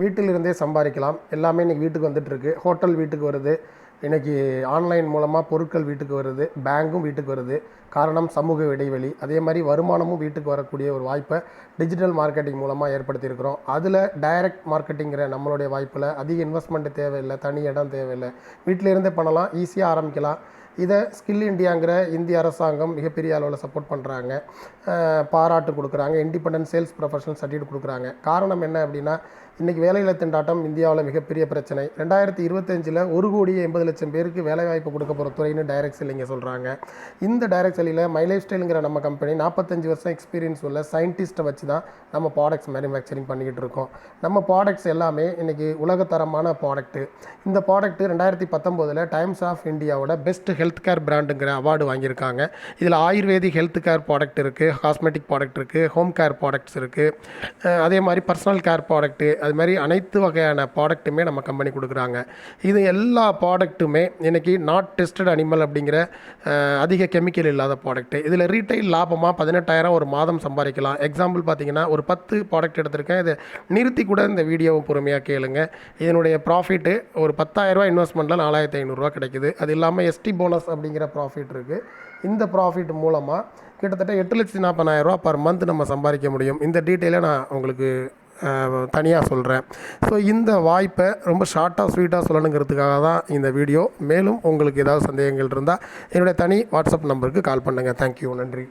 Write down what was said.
வீட்டிலிருந்தே சம்பாதிக்கலாம். எல்லாமே இன்றைக்கி வீட்டுக்கு வந்துட்டுருக்கு. ஹோட்டல் வீட்டுக்கு வருது. இன்றைக்கி ஆன்லைன் மூலமாக பொருட்கள் வீட்டுக்கு வருது. பேங்க்கும் வீட்டுக்கு வருது. காரணம் சமூக இடைவெளி. அதே மாதிரி வருமானமும் வீட்டுக்கு வரக்கூடிய ஒரு வாய்ப்பை டிஜிட்டல் மார்க்கெட்டிங் மூலமாக ஏற்படுத்தியிருக்கிறோம். அதில் டைரக்ட் மார்க்கெட்டிங்கிற நம்மளுடைய வாய்ப்பில் அதிக இன்வெஸ்ட்மெண்ட் தேவையில்லை. தனி இடம் தேவையில்லை. வீட்டிலேருந்தே பண்ணலாம். ஈஸியாக ஆரம்பிக்கலாம். இதை ஸ்கில் இண்டியாங்கிற இந்திய அரசாங்கம் மிகப்பெரிய அளவில் சப்போர்ட் பண்ணுறாங்க பாராட்டு கொடுக்குறாங்க. இண்டிபெண்டன்ட் சேல்ஸ் ப்ரொஃபஷனல் சர்டிஃபிகேட் கொடுக்குறாங்க. காரணம் என்ன அப்படின்னா இன்றைக்கி வேலையில்லா திண்டாட்டம் இந்தியாவில் மிகப்பெரிய பிரச்சனை. ரெண்டாயிரத்தி இருபத்தஞ்சில் ஒரு கோடியே எண்பது லட்சம் பேருக்கு வேலைவாய்ப்பு கொடுக்க போகிற துறைன்னு டைரக்ட் செல்லிங்க சொல்கிறாங்க இந்த டைரக்ட் செல்லில் மை லைஃப் ஸ்டைலுங்கிற நம்ம கம்பெனி நாற்பத்தஞ்சு வருஷம் எக்ஸ்பீரியன்ஸ் உள்ள சயின்டிஸ்ட்டை வச்சு தான் நம்ம ப்ராடக்ட்ஸ் மேனுஃபேக்சரிங் பண்ணிக்கிட்டு இருக்கோம். நம்ம ப்ராடக்ட்ஸ் எல்லாமே இன்றைக்கி உலகத்தரமான ப்ராடக்ட்டு இந்த ப்ராடக்ட்டு ரெண்டாயிரத்தி பத்தொம்போதில் டைம்ஸ் ஆஃப் இந்தியாவோட பெஸ்ட் ஹெல்த் கேர் பிராண்டுங்கிற அவார்டு வாங்கியிருக்காங்க. இதில் ஆயுர்வேதிக் ஹெல்த் கேர் ப்ராடக்ட் இருக்குது காஸ்மெட்டிக் ப்ராடக்ட் இருக்குது ஹோம் கேர் ப்ராடக்ட்ஸ் இருக்குது அதே மாதிரி பர்சனல் கேர் ப்ராடக்ட்டு அது மாதிரி அனைத்து வகையான ப்ராடக்ட்டுமே நம்ம கம்பெனி கொடுக்குறாங்க. இது எல்லா ப்ராடக்ட்டுமே இன்றைக்கி நாட் டெஸ்டட் அனிமல் அப்படிங்கிற அதிக கெமிக்கல் இல்லாத ப்ராடக்ட்டு. இதில் ரீட்டைல் லாபமாக பதினெட்டாயிரம் ஒரு மாதம் சம்பாதிக்கலாம். எக்ஸாம்பிள் பார்த்தீங்கன்னா ஒரு பத்து ப்ராடக்ட் எடுத்திருக்கேன். இதை நிறுத்தி கூட இந்த வீடியோவை பொறுமையாக கேளுங்க. இதனுடைய ப்ராஃபிட்டு ஒரு பத்தாயிரரூபா இன்வெஸ்ட்மெண்ட்டில் நாலாயிரத்தி ஐநூறுரூவா கிடைக்குது. அது இல்லாமல் எஸ்டி போனஸ் அப்படிங்கிற ப்ராஃபிட் இருக்குது இந்த ப்ராஃபிட் மூலமாக கிட்டத்தட்ட எட்டு லட்சத்தி நாற்பதாயிரரூபா பர் மந்த் நம்ம சம்பாதிக்க முடியும். இந்த டீட்டெயிலை நான் உங்களுக்கு தனியாக சொல்கிறேன் ஸோ இந்த வாய்ப்பை ரொம்ப ஷார்ட்டாக ஸ்வீட்டாக சொல்லணுங்கிறதுக்காக தான் இந்த வீடியோ மேலும் உங்களுக்கு ஏதாவது சந்தேகங்கள் இருந்தால் என்னுடைய தனி வாட்ஸ்அப் நம்பருக்கு கால் பண்ணுங்கள் தேங்க்யூ நன்றி.